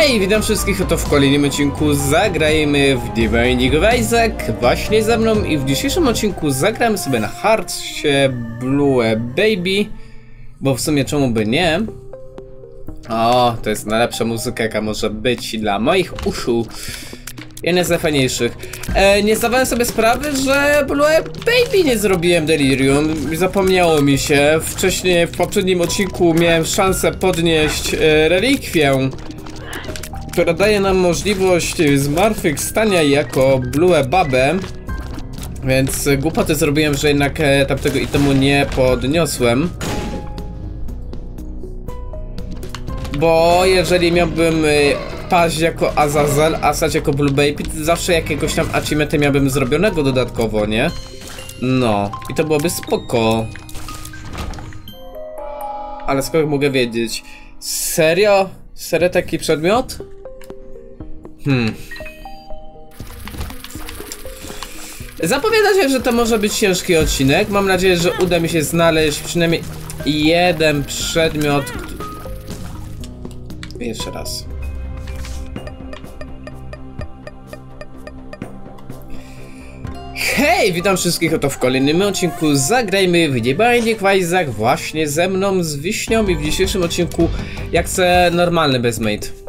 Hej, witam wszystkich oto w kolejnym odcinku Zagrajmy w Divining Isaac Właśnie ze mną i w dzisiejszym odcinku zagramy sobie na Heartsie Blue Baby Bo w sumie czemu by nie? O, to jest najlepsza muzyka jaka może być dla moich uszu Jeden z najfajniejszych. E, nie zdawałem sobie sprawy, że Blue Baby nie zrobiłem Delirium. Zapomniało mi się. Wcześniej, w poprzednim odcinku miałem szansę podnieść e, relikwię, która daje nam możliwość zmartwychwstania jako Blue Babę. Więc głupoty zrobiłem, że jednak e, tamtego itemu nie podniosłem. Bo jeżeli miałbym e, paść jako Azazel, a stać jako Blue Baby, to zawsze jakiegoś tam achievementa miałbym zrobionego dodatkowo, nie? No, i to byłoby spoko. Ale skąd mogę wiedzieć? Serio? Serio taki przedmiot? Hmm. Zapowiada się, że to może być ciężki odcinek. Mam nadzieję, że uda mi się znaleźć przynajmniej jeden przedmiot. Jeszcze raz. Hej, witam wszystkich oto w kolejnym odcinku Zagrajmy w of Isaac właśnie ze mną, z Wiśnią i w dzisiejszym odcinku jak chcę normalny bezmate.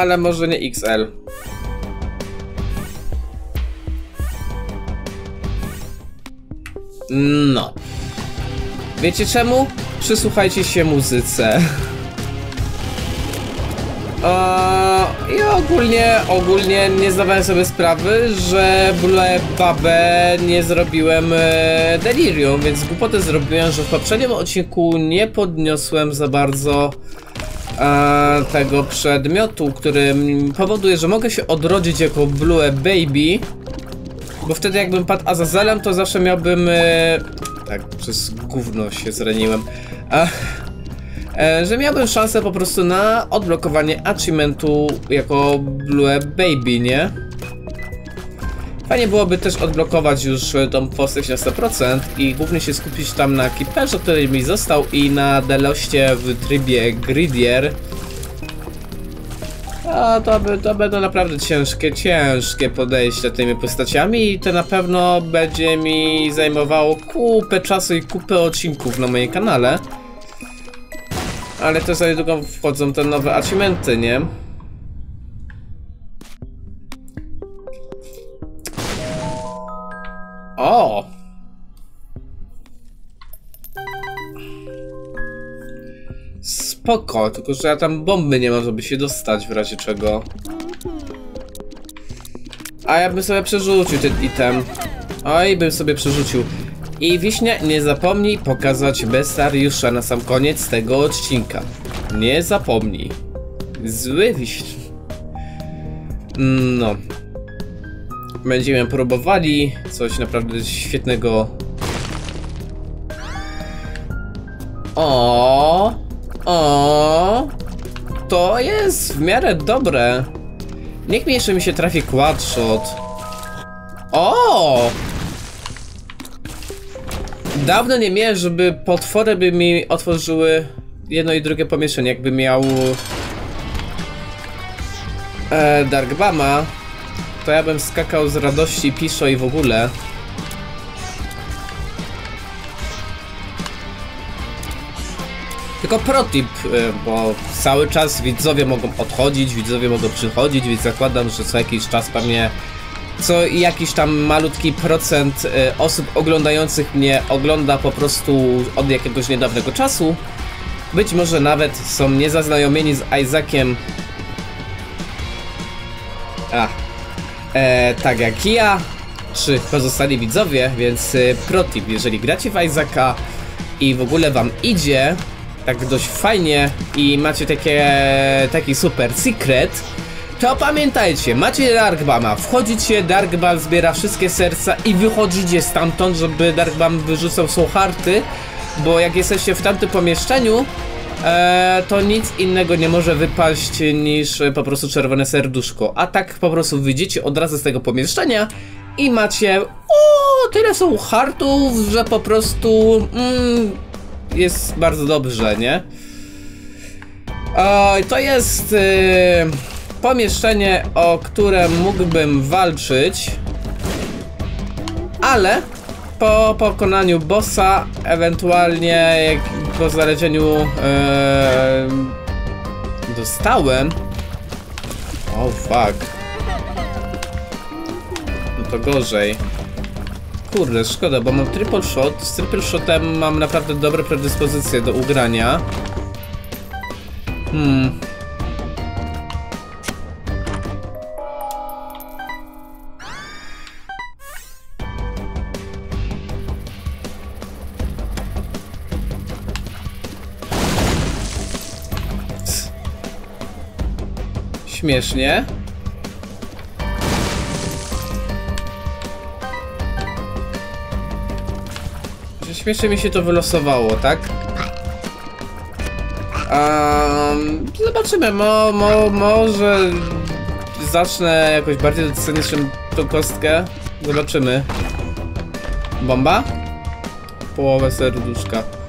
Ale może nie XL. No. Wiecie czemu? Przysłuchajcie się muzyce. I ogólnie, ogólnie nie zdawałem sobie sprawy, że Blue Babę nie zrobiłem e, Delirium, więc głupotę zrobiłem, że w poprzednim odcinku nie podniosłem za bardzo e, tego przedmiotu, który powoduje, że mogę się odrodzić jako Blue Baby, bo wtedy jakbym padł Azazelem, to zawsze miałbym... E, tak, przez gówno się zraniłem. E, że miałbym szansę po prostu na odblokowanie achievementu jako Blue Baby, nie? Fajnie byłoby też odblokować już tą postać na 100% i głównie się skupić tam na Keeperze, który mi został i na Deloście w trybie Gridier. A to, by, to będą naprawdę ciężkie, ciężkie podejścia tymi postaciami i to na pewno będzie mi zajmowało kupę czasu i kupę odcinków na moim kanale. Ale też za niedługo wchodzą te nowe achievementy, nie? O! Spoko, tylko że ja tam bomby nie mam, żeby się dostać w razie czego. A ja bym sobie przerzucił ten item. Oj, bym sobie przerzucił. I Wiśnia, nie zapomnij pokazać Bestariusza na sam koniec tego odcinka. Nie zapomnij. Zły Wiśnia. No. Będziemy próbowali coś naprawdę świetnego. O, o, to jest w miarę dobre. Niech mi jeszcze mi się trafi quadshot. O! Dawno nie miałem, żeby potwory by mi otworzyły jedno i drugie pomieszczenie. Jakby miał e, Darkbama, to ja bym skakał z radości, piszo i w ogóle. Tylko protip, e, bo cały czas widzowie mogą odchodzić, widzowie mogą przychodzić, więc zakładam, że co jakiś czas pewnie co jakiś tam malutki procent y, osób oglądających mnie ogląda po prostu od jakiegoś niedawnego czasu. Być może nawet są niezaznajomieni z Isaaciem. A, e, tak jak ja, czy pozostali widzowie, więc y, protip, jeżeli gracie w Isaaca i w ogóle wam idzie tak dość fajnie i macie takie, taki super secret, to pamiętajcie, macie Darkbama, wchodzicie, Darkbam zbiera wszystkie serca i wychodzicie stamtąd, żeby Darkbam wyrzucał są harty, bo jak jesteście w tamtym pomieszczeniu, e, to nic innego nie może wypaść niż po prostu czerwone serduszko. A tak po prostu wyjdziecie od razu z tego pomieszczenia i macie o tyle są hartów, że po prostu mm, jest bardzo dobrze, nie? To jest yy, pomieszczenie, o które mógłbym walczyć, ale po pokonaniu bossa, ewentualnie jak po znalezieniu dostałem. Oh, fuck. No to gorzej. Kurde, szkoda, bo mam triple shot. Z triple shotem mam naprawdę dobre predyspozycje do ugrania. Hmm. Śmiesznie. Że śmiesznie mi się to wylosowało, tak? Um, zobaczymy, mo, mo, może zacznę jakoś bardziej docenić tą kostkę. Zobaczymy. Bomba? Połowę serduszka.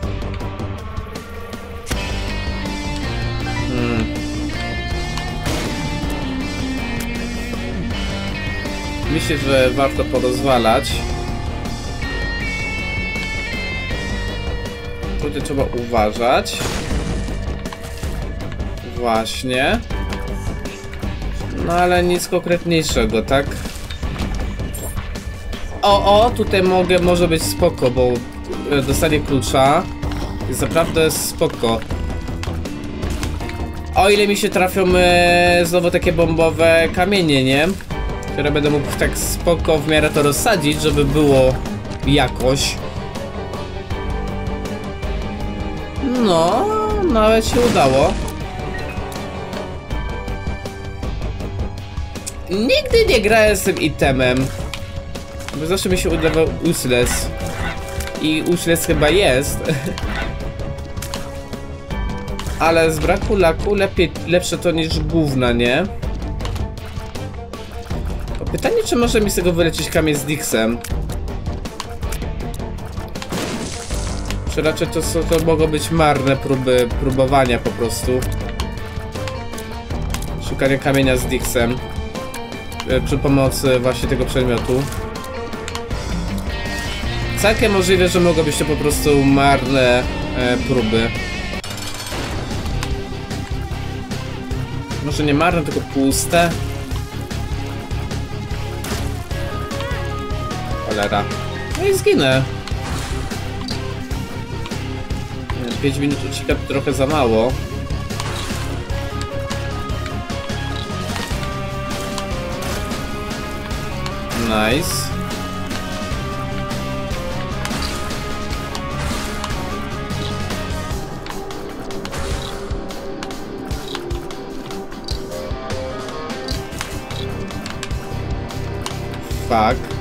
Myślę, że warto porozwalać. Tutaj trzeba uważać. Właśnie. No ale nic konkretniejszego, tak? O, o, tutaj mogę, może być spoko, bo e, dostanie klucza. Jest naprawdę spoko. O ile mi się trafią e, znowu takie bombowe kamienie, nie? Które będę mógł tak spoko w miarę to rozsadzić, żeby było jakoś. No, nawet się udało. Nigdy nie grałem z tym itemem. Bo zawsze mi się udawał useless. I useless chyba jest. Ale z braku laku lepiej, lepsze to niż gówna, nie? Pytanie, czy może mi z tego wylecieć kamień z Dixem? Czy raczej to, to mogą być marne próby próbowania po prostu. Szukanie kamienia z Dixem. E, przy pomocy właśnie tego przedmiotu. Całkiem możliwe, że mogą być to po prostu marne e, próby. Może nie marne, tylko puste. Cholera. No i zginę. 5 minut ucieka trochę za mało. Nice. Fuck.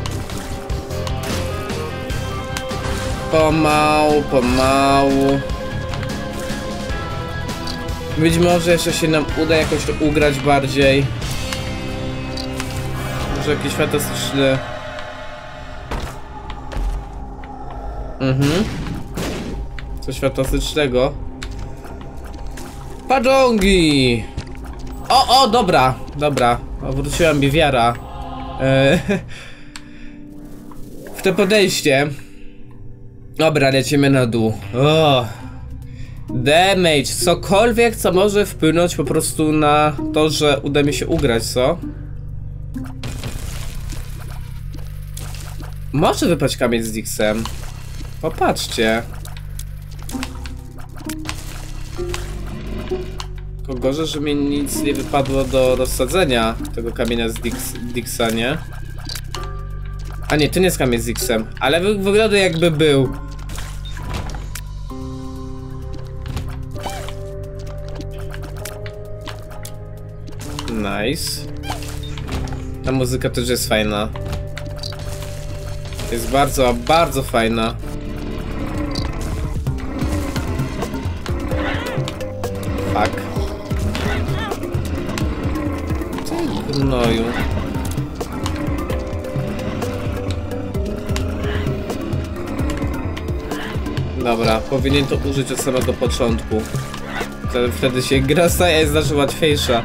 Pomału, pomału. Być może jeszcze się nam uda jakoś to ugrać bardziej. Może jakieś fantastyczne... Mhm. Coś fantastycznego. Padżongi! O, o, dobra, dobra. Wróciła mi wiara. Eee, w to podejście. Dobra, lecimy na dół. O. Damage, cokolwiek, co może wpłynąć po prostu na to, że uda mi się ugrać, co? Może wypaść kamień z Dixem. Popatrzcie. Tylko gorzej, że mi nic nie wypadło do rozsadzenia tego kamienia z Dix, Dixa, nie? A nie, to nie jest kamień z Dixem, ale wy, wygląda jakby był. Nice. Ta muzyka też jest fajna. Jest bardzo, bardzo fajna. Fuck. Ty gnoju. Dobra, powinien to użyć od samego początku. Wtedy, się gra staje znacznie łatwiejsza.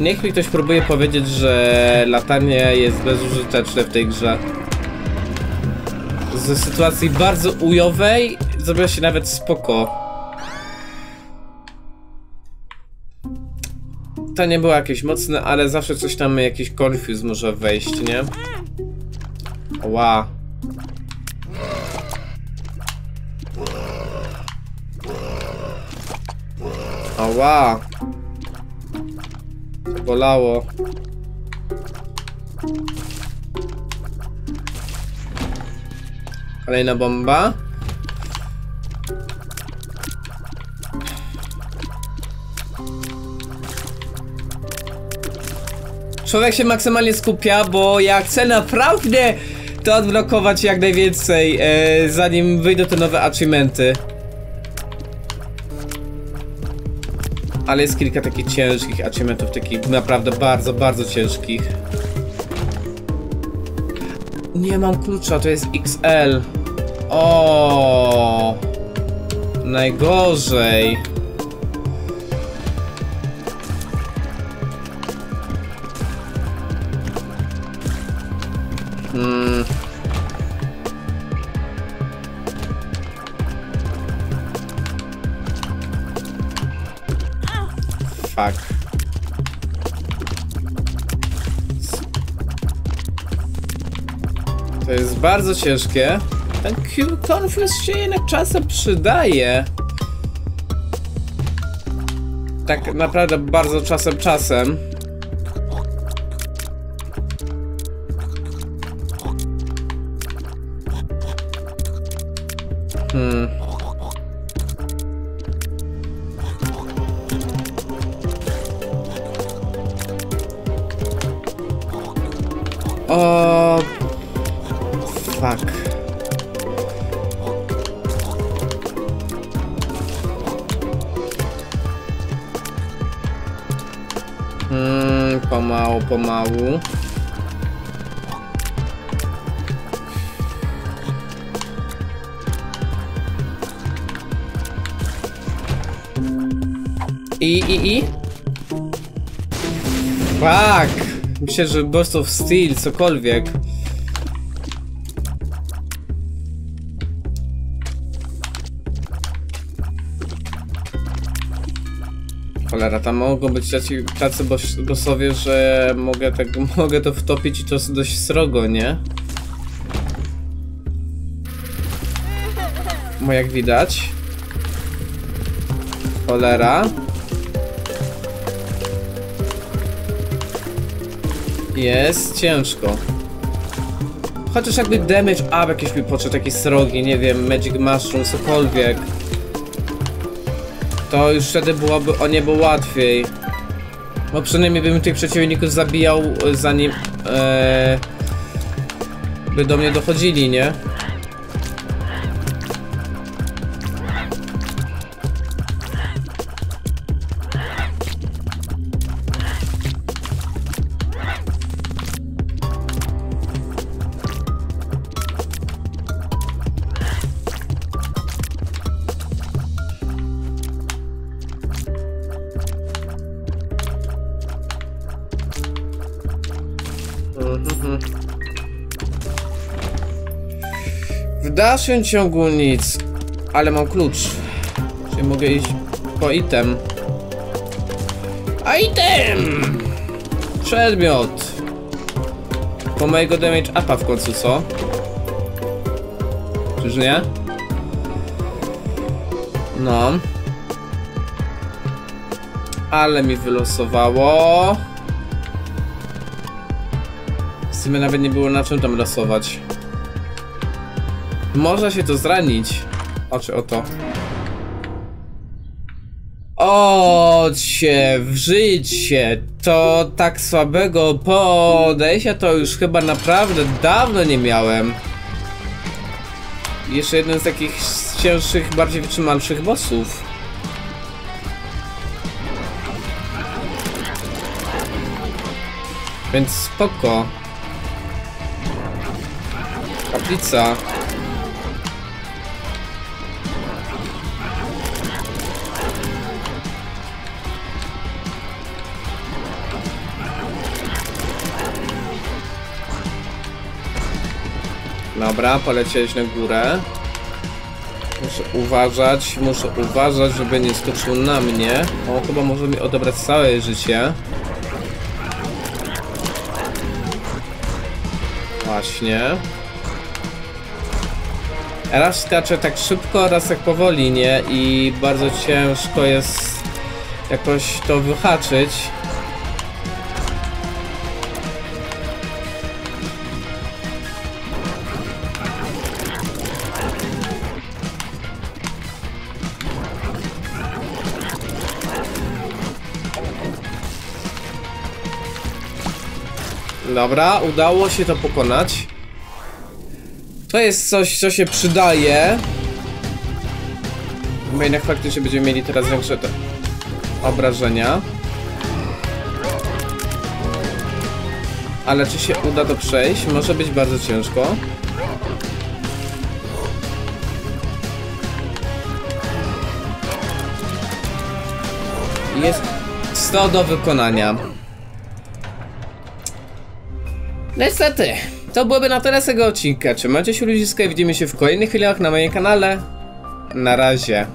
Niech mi ktoś próbuje powiedzieć, że latanie jest bezużyteczne w tej grze. Ze sytuacji bardzo ujowej zrobiło się nawet spoko. To nie było jakieś mocne, ale zawsze coś tam jakiś confuse może wejść, nie? Ła. Ała. Bolało. Kolejna bomba. Człowiek się maksymalnie skupia, bo ja chcę naprawdę to odblokować jak najwięcej, e, zanim wyjdą te nowe achievementy. Ale jest kilka takich ciężkich achievementów, takich naprawdę bardzo, bardzo ciężkich. Nie mam klucza, to jest XL. O, Najgorzej. To jest bardzo ciężkie. Ten Q-Confuse się jednak czasem przydaje. Tak naprawdę bardzo czasem czasem. Hmm. O, fuck. Hmm, pomału, pomału. I, i, i? Fuck! Myślę, że Ghost of Steel, cokolwiek. Cholera, tam mogą być tacy, tacy boss- bossowie, że mogę, tak, mogę to wtopić i to dość srogo, nie? Bo jak widać... Cholera. Jest ciężko. Chociaż jakby damage up jakiś mi poszedł, jakieś srogi, nie wiem, magic mushroom, cokolwiek. To już wtedy byłoby o niebo łatwiej. Bo przynajmniej bym tych przeciwników zabijał e, zanim e, by do mnie dochodzili, nie? Dalszym ciągu nic, ale mam klucz. Czyli mogę iść po item. A item! Przedmiot! Po mojego damage upa w końcu, co? Czyż nie? No. Ale mi wylosowało. W sumie nawet nie było na czym tam losować. Można się to zranić. Oczy o to. O cię w życie. To tak słabego podejścia to już chyba naprawdę dawno nie miałem. Jeszcze jeden z takich cięższych, bardziej wytrzymalszych bossów. Więc spoko. Kaplica. Dobra, poleciałeś na górę. Muszę uważać, muszę uważać, żeby nie skoczył na mnie. On chyba może mi odebrać całe życie. Właśnie. Raz skaczę tak szybko, raz tak powoli, nie? I bardzo ciężko jest jakoś to wyhaczyć. Dobra, udało się to pokonać. To jest coś, co się przydaje. Bo jednak faktycznie będziemy mieli teraz większe te obrażenia. Ale czy się uda to przejść? Może być bardzo ciężko. Jest 100 do wykonania. Niestety, to byłoby na tyle z tego odcinka. Trzymajcie się ludziska i widzimy się w kolejnych chwilach na moim kanale. Na razie.